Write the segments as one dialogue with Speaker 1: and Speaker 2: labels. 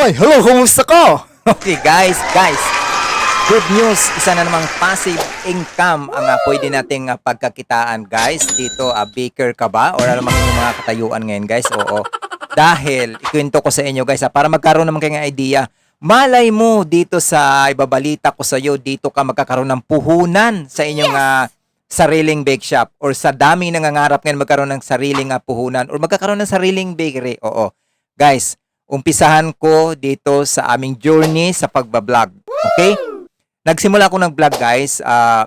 Speaker 1: Hoy, hello, kumusta ko? Okay guys, guys. Good news, isa na namang passive income ang uh, pwede nating uh, pagkakitaan guys. Dito, uh, baker ka ba? Or alam yung mga katayuan ngayon guys? Oo. Dahil, ikwento ko sa inyo guys, ha, para magkaroon naman kayo ng idea. Malay mo dito sa ibabalita ko sa iyo, dito ka magkakaroon ng puhunan sa inyong uh, sariling bake shop or sa daming nangangarap ngayon magkaroon ng sariling uh, puhunan or magkakaroon ng sariling bakery. Oo. Guys, umpisahan ko dito sa aming journey sa pagbablog. Okay? Nagsimula ako ng-vlog guys, ah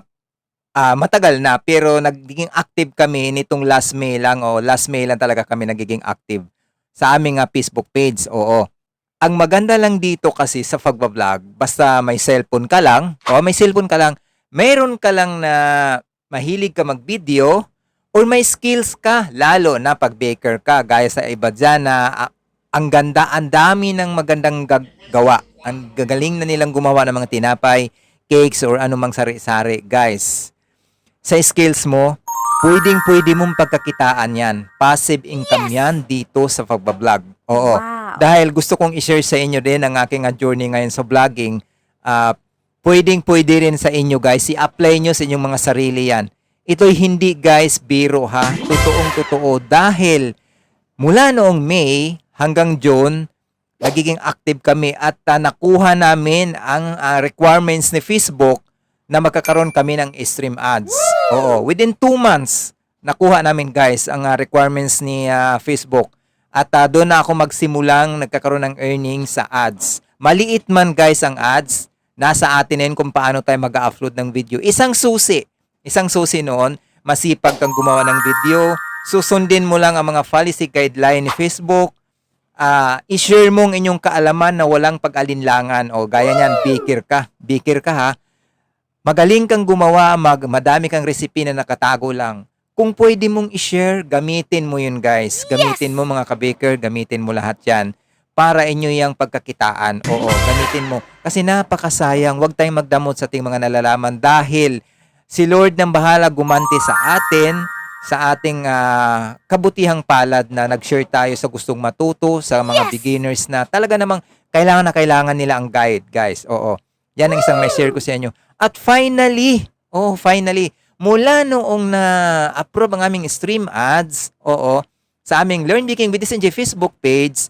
Speaker 1: ah, matagal na pero nagiging active kami nitong last May lang o last May lang talaga kami nagiging active sa aming ah, Facebook page. Oo. Ang maganda lang dito kasi sa pagbablog, basta may cellphone ka lang, o may cellphone ka lang, mayroon ka lang na mahilig ka mag-video or may skills ka, lalo na pag baker ka, gaya sa iba dyan na ah, ang ganda, ang dami ng magandang gawa. Ang gagaling na nilang gumawa ng mga tinapay, cakes, or anumang sari-sari. Guys, sa skills mo, pwedeng pwede mong pagkakitaan yan. Passive income yan dito sa pagbablog. Oo.
Speaker 2: Wow.
Speaker 1: Dahil gusto kong i-share sa inyo din ang aking ah, journey ngayon sa vlogging. Ah, pwedeng pwede rin sa inyo guys. I-apply nyo sa inyong mga sarili yan. Ito'y hindi guys biro ha. Totoong totoo. Dahil mula noong May hanggang June, nagiging active kami at ah, nakuha namin ang ah, requirements ni Facebook na magkakaroon kami ng stream ads. Oo, within 2 months, nakuha namin guys ang ah, requirements ni ah, Facebook. At ah, doon na ako magsimulang nagkakaroon ng earnings sa ads. Maliit man guys ang ads, nasa atin na yun kung paano tayo mag-upload ng video. Isang susi. Isang susi noon, masipag kang gumawa ng video, susundin mo lang ang mga policy guideline ni Facebook, ah i-share mo ang inyong kaalaman na walang pag-alinlangan o gaya niyan, bikir ka. Bikir ka ha. Magaling kang gumawa, mag, madami kang recipe na nakatago lang. Kung pwede mong i-share, gamitin mo yun guys. Gamitin mo mga ka-baker, gamitin mo lahat yan para inyo yung pagkakitaan. Oo, gamitin mo. Kasi napakasayang, huwag tayong magdamot sa ating mga nalalaman dahil si Lord ng bahala gumanti sa atin, sa ating ah, kabutihang palad na nag-share tayo sa gustong matuto, sa mga
Speaker 2: Yes!
Speaker 1: beginners na talaga namang kailangan na kailangan nila ang guide, guys. Oo. Yan ang isang may share ko sa inyo. At finally, oh, finally, mula noong na-approve ang aming stream ads, oo, sa aming Learn Baking with SNJ Facebook page,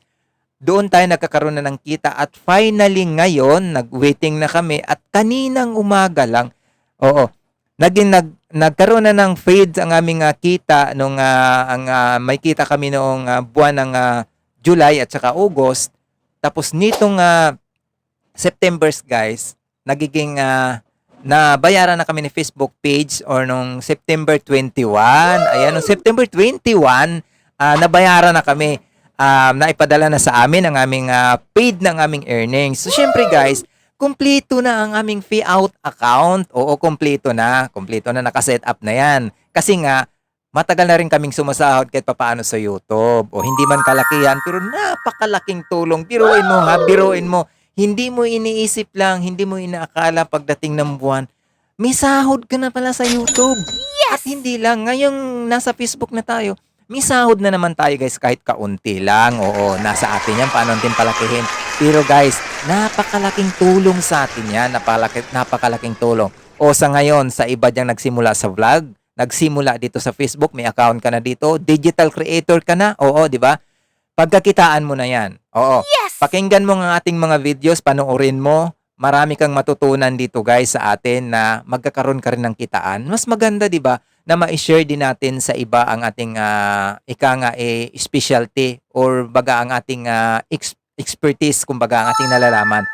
Speaker 1: doon tayo nagkakaroon na ng kita at finally ngayon, nag-waiting na kami at kaninang umaga lang, oo, naging nag, nagkaroon na ng fades ang aming ah, kita nung ah, ang ah, may kita kami noong ah, buwan ng ah, July at saka August. Tapos nitong ah, September's guys, nagiging ah, na bayaran na kami ni Facebook page or nung September 21. Ayan, nung September 21, ah, nabayaran na kami. Um, naipadala na sa amin ang aming ah, paid ng aming earnings. So, syempre guys, kumpleto na ang aming fee out account. Oo, kumpleto na. Kumpleto na, nakaset up na yan. Kasi nga, matagal na rin kaming sumasahod kahit papaano sa YouTube. O hindi man kalakihan, pero napakalaking tulong. Biruin mo ha, biruin mo. Hindi mo iniisip lang, hindi mo inaakala pagdating ng buwan, may sahod ka na pala sa YouTube. At hindi lang, ngayong nasa Facebook na tayo, may sahod na naman tayo guys kahit kaunti lang. Oo, nasa atin yan, paano natin palakihin. Pero guys, napakalaking tulong sa atin yan, napalaki, napakalaking tulong. O sa ngayon, sa iba diyang nagsimula sa vlog, nagsimula dito sa Facebook, may account ka na dito, digital creator ka na, oo, di ba? Pagkakitaan mo na yan. Oo.
Speaker 2: Yes!
Speaker 1: Pakinggan mo ang ating mga videos, panoorin mo. Marami kang matutunan dito guys sa atin na magkakaroon ka rin ng kitaan. Mas maganda 'di ba na ma-share din natin sa iba ang ating ah, ika nga eh, specialty or baga ang ating ah, ex- expertise kumbaga ang ating nalalaman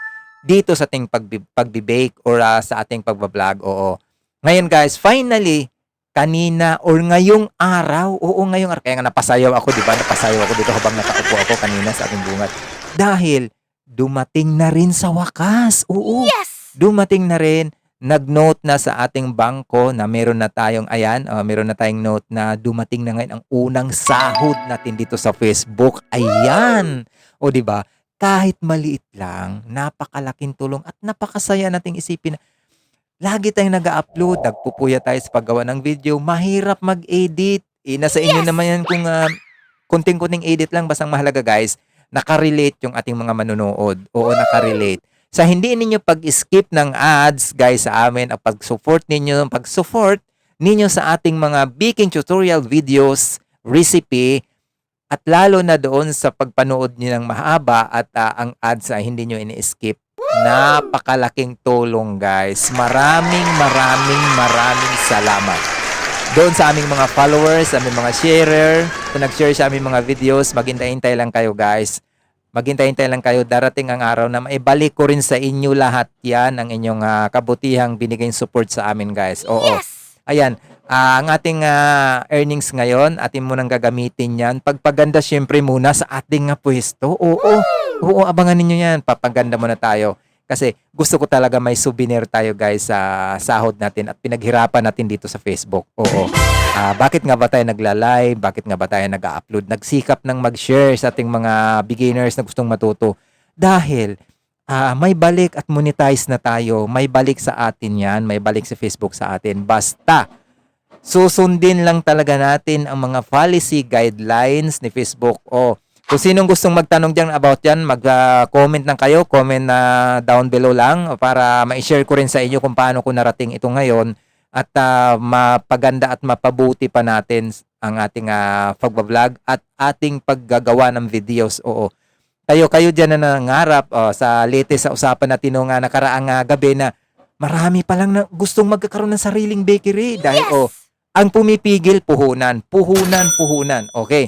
Speaker 1: dito sa ating pagbi- pagbi-bake or ah, sa ating pagbablog. Oo. Ngayon guys, finally kanina or ngayong araw, oo ngayong araw, kaya nga napasayaw ako, di ba? Napasayaw ako dito habang nakaupo ako kanina sa ating bungat. Dahil dumating na rin sa wakas. Oo,
Speaker 2: Yes!
Speaker 1: dumating na rin. Nag-note na sa ating bangko na meron na tayong, ayan, uh, meron na tayong note na dumating na ngayon ang unang sahod natin dito sa Facebook. Ayan! O di ba? Kahit maliit lang, napakalaking tulong at napakasaya nating isipin na lagi tayong nag-upload, nagpupuya tayo sa paggawa ng video, mahirap mag-edit. Eh, nasa inyo
Speaker 2: Yes!
Speaker 1: naman yan kung uh, kunting-kunting edit lang, basta ang mahalaga guys, nakarelate yung ating mga manonood. Oo, nakarelate. Sa hindi ninyo pag-skip ng ads, guys, sa amin, ang pag-support ninyo, pag-support ninyo sa ating mga baking tutorial videos, recipe, at lalo na doon sa pagpanood niyo ng mahaba at ah, ang ads ay hindi nyo ini-skip. Napakalaking tulong guys. Maraming maraming maraming salamat. Doon sa aming mga followers, aming mga sharer, kung nag-share sa aming mga videos, maghintay-hintay lang kayo guys. Maghintay-hintay lang kayo. Darating ang araw na maibalik ko rin sa inyo lahat yan ang inyong ah, kabutihang binigay support sa amin guys. Oo. Ayan, ah, ang ating ah, earnings ngayon, atin munang gagamitin yan. Pagpaganda syempre muna sa ating nga pwesto. Oo, oo, abangan ninyo yan. Papaganda muna tayo. Kasi gusto ko talaga may souvenir tayo guys sa sahod natin at pinaghirapan natin dito sa Facebook. Oo. Ah, bakit nga ba tayo nagla-live? Bakit nga ba tayo nag-upload? Nagsikap ng mag-share sa ating mga beginners na gustong matuto. Dahil ah, may balik at monetize na tayo. May balik sa atin yan. May balik sa Facebook sa atin. Basta, susundin lang talaga natin ang mga policy guidelines ni Facebook. O, kung sinong gustong magtanong dyan about yan, mag-comment lang kayo. Comment na down below lang para ma-share ko rin sa inyo kung paano ko narating ito ngayon at ah, mapaganda at mapabuti pa natin ang ating uh, pagbablog at ating paggagawa ng videos. Oo. Kayo kayo diyan na nangarap oh, sa latest sa usapan natin nung uh, nakaraang ah, gabi na marami pa lang na gustong magkakaroon ng sariling bakery dahil oh, ang pumipigil puhunan, puhunan, puhunan. Okay.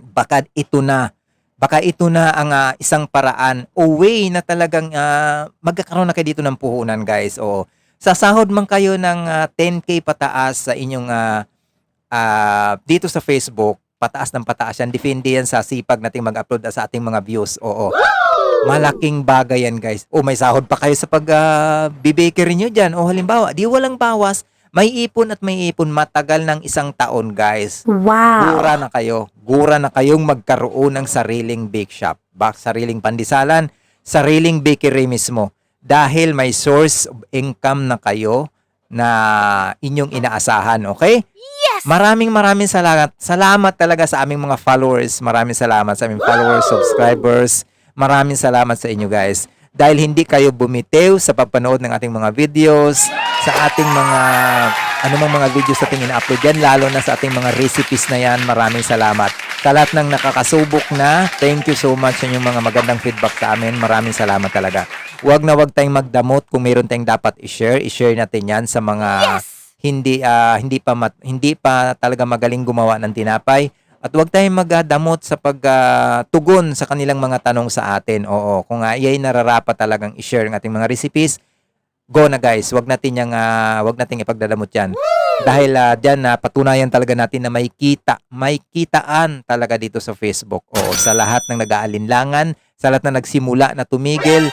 Speaker 1: Baka ito na baka ito na ang ah, isang paraan o way na talagang ah, magkakaroon na kayo dito ng puhunan, guys. O sasahod man kayo ng ah, 10k pataas sa inyong ah, ah, dito sa Facebook, pataas ng pataas yan. Depende yan sa sipag nating mag-upload sa ating mga views. Oo. Malaking bagay yan, guys. O may sahod pa kayo sa pag uh, bibakery nyo dyan. O halimbawa, di walang bawas, may ipon at may ipon matagal ng isang taon, guys.
Speaker 2: Wow.
Speaker 1: Gura na kayo. Gura na kayong magkaroon ng sariling bake shop. Bak sariling pandisalan, sariling bakery mismo. Dahil may source of income na kayo na inyong inaasahan, okay? Yes! Maraming maraming salamat. Salamat talaga sa aming mga followers. Maraming salamat sa aming followers, subscribers. Maraming salamat sa inyo guys. Dahil hindi kayo bumitew sa pagpanood ng ating mga videos, sa ating mga anumang mga videos na ating ina-upload yan, lalo na sa ating mga recipes na yan. Maraming salamat. Sa lahat ng nakakasubok na, thank you so much sa inyong mga magandang feedback sa amin. Maraming salamat talaga. Huwag na huwag tayong magdamot kung mayroon tayong dapat i-share. I-share natin yan sa mga hindi ah, hindi pa mat- hindi pa talaga magaling gumawa ng tinapay. At huwag tayong magdamot sa pagtugon sa kanilang mga tanong sa atin. Oo, kung uh, iyay nararapat talagang i-share ng ating mga recipes, go na guys. Wag natin yang ah, wag nating ipagdadamot 'yan. Dahil uh, diyan na patunayan talaga natin na may kita, may kitaan talaga dito sa Facebook. Oo, sa lahat ng nag-aalinlangan, sa lahat na nagsimula na tumigil,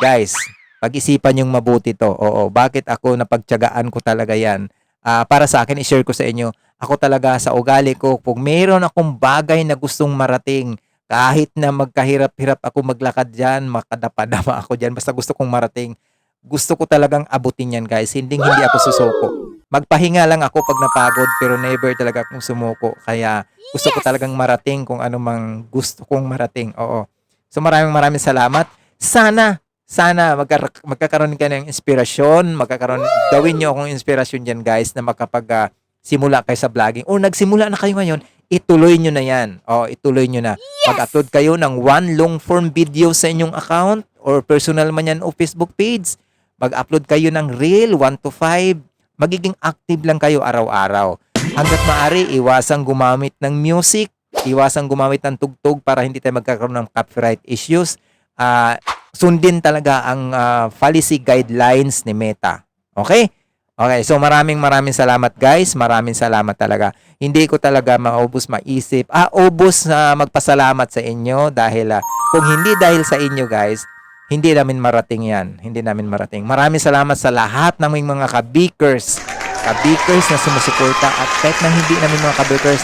Speaker 1: guys, pag-isipan yung mabuti to. Oo, bakit ako napagtiyagaan ko talaga 'yan? Ah, para sa akin i-share ko sa inyo. Ako talaga sa ugali ko, kung mayroon akong bagay na gustong marating, kahit na magkahirap-hirap ako maglakad diyan, makadapa-dapa ako diyan, basta gusto kong marating, gusto ko talagang abutin yan guys. Hindi hindi ako susuko. Magpahinga lang ako pag napagod pero never talaga akong sumuko. Kaya gusto ko talagang marating kung ano mang gusto kong marating. Oo. So maraming maraming salamat. Sana sana magkar- magkakaroon ka ng inspirasyon, magkakaroon gawin niyo akong inspirasyon diyan guys na makapag ah, simula kayo sa vlogging o nagsimula na kayo ngayon, ituloy nyo na yan. O, ituloy nyo na. Mag-upload kayo ng one long form video sa inyong account or personal man yan o Facebook page. Mag-upload kayo ng reel 1 to 5. Magiging active lang kayo araw-araw. Hanggat maaari, iwasang gumamit ng music, iwasang gumamit ng tugtog para hindi tayo magkakaroon ng copyright issues. Ah, sundin talaga ang ah, policy guidelines ni Meta. Okay? Okay, so maraming maraming salamat guys. Maraming salamat talaga. Hindi ko talaga maubos maisip. Ah, ubos na magpasalamat sa inyo dahil ah, kung hindi dahil sa inyo guys, hindi namin marating yan. Hindi namin marating. Maraming salamat sa lahat ng mga kabikers. Kabikers na sumusuporta at kahit na hindi namin mga kabikers,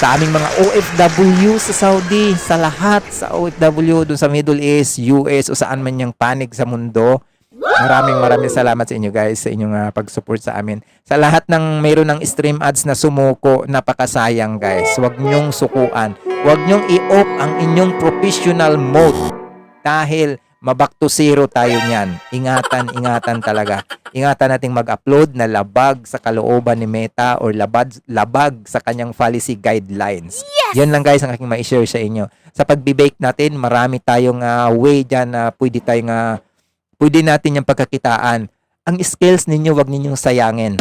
Speaker 1: sa aming mga OFW sa Saudi, sa lahat sa OFW dun sa Middle East, US o saan man yung panig sa mundo, Maraming maraming salamat sa inyo guys sa inyong ah, pag-support sa amin. Sa lahat ng mayroon ng stream ads na sumuko, napakasayang guys. Huwag nyong sukuan. Huwag nyong i-off ang inyong professional mode dahil maback to zero tayo niyan. Ingatan, ingatan talaga. Ingatan nating mag-upload na labag sa kalooban ni Meta or labag, labag sa kanyang policy guidelines. Yan lang guys ang aking ma-share sa inyo. Sa pagbe-bake natin, marami tayong ah, way dyan na pwede tayong ah, pwede natin yung pagkakitaan. Ang skills ninyo, wag ninyong sayangin.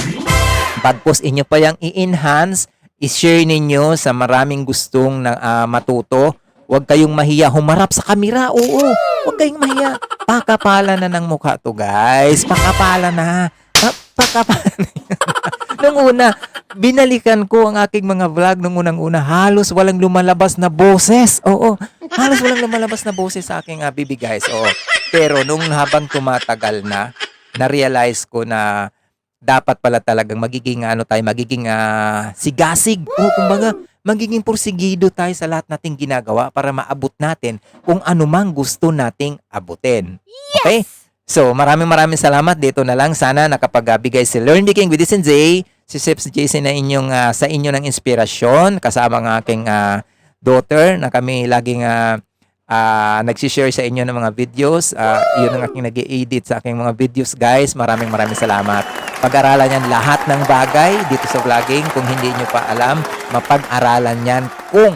Speaker 1: Pagpos inyo pa yung i-enhance, i-share ninyo sa maraming gustong na ah, matuto. Huwag kayong mahiya humarap sa kamera. Oo, huwag kayong mahiya. Pakapala na ng mukha to, guys. Pakapala na. Pa- pakapala nung una, binalikan ko ang aking mga vlog nung unang-una. Halos walang lumalabas na boses. Oo, halos walang lumalabas na boses sa aking uh, bibig, guys. Oo. Pero nung habang tumatagal na, na-realize ko na dapat pala talagang magiging ano tayo, magiging ah, sigasig. O kumbaga, magiging porsigido tayo sa lahat nating ginagawa para maabot natin kung ano mang gusto nating abutin. Okay? So, maraming maraming salamat dito na lang. Sana nakapagbigay si Learn the King with this and Jay, si Chef JC na inyong, ah, sa inyo ng inspirasyon kasama ng aking ah, daughter na kami laging ah, ah, nagsishare sa inyo ng mga videos. Ah, yun ang aking nag edit sa aking mga videos, guys. Maraming maraming salamat. Pag-aralan yan lahat ng bagay dito sa vlogging. Kung hindi nyo pa alam, mapag-aralan yan kung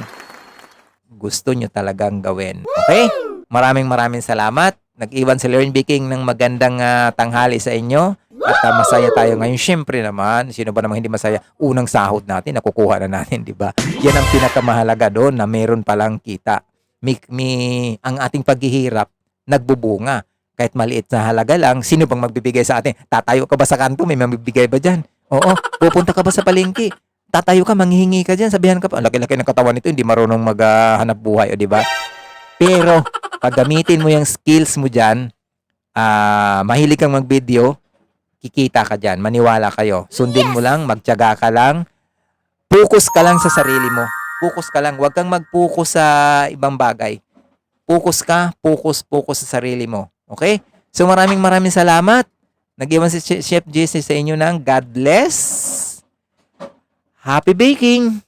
Speaker 1: gusto nyo talagang gawin. Okay? Maraming maraming salamat. Nag-iwan si Learn Baking ng magandang ah, tanghali sa inyo. At ah, masaya tayo ngayon. Siyempre naman, sino ba namang hindi masaya? Unang sahod natin, nakukuha na natin, di ba? Yan ang pinakamahalaga doon na meron palang kita. Mi, mi- ang ating paghihirap, nagbubunga. Kahit maliit na halaga lang, sino bang magbibigay sa atin? Tatayo ka ba sa kanto? May magbibigay ba dyan? Oo, pupunta ka ba sa palengke? Tatayo ka, manghihingi ka dyan, sabihan ka pa, "Ang laki-laki ng katawan nito, hindi marunong maghanap buhay, o di ba? Pero, pag gamitin mo yung skills mo dyan, ah mahilig kang mag-video, kikita ka dyan, maniwala kayo. Sundin mo lang, magtyaga ka lang, focus ka lang sa sarili mo. Focus ka lang, huwag kang mag-focus sa ibang bagay. Focus ka, focus, focus sa sarili mo. Okay? So maraming maraming salamat. Nag-iwan si Chef Jesse sa inyo ng God bless. Happy baking!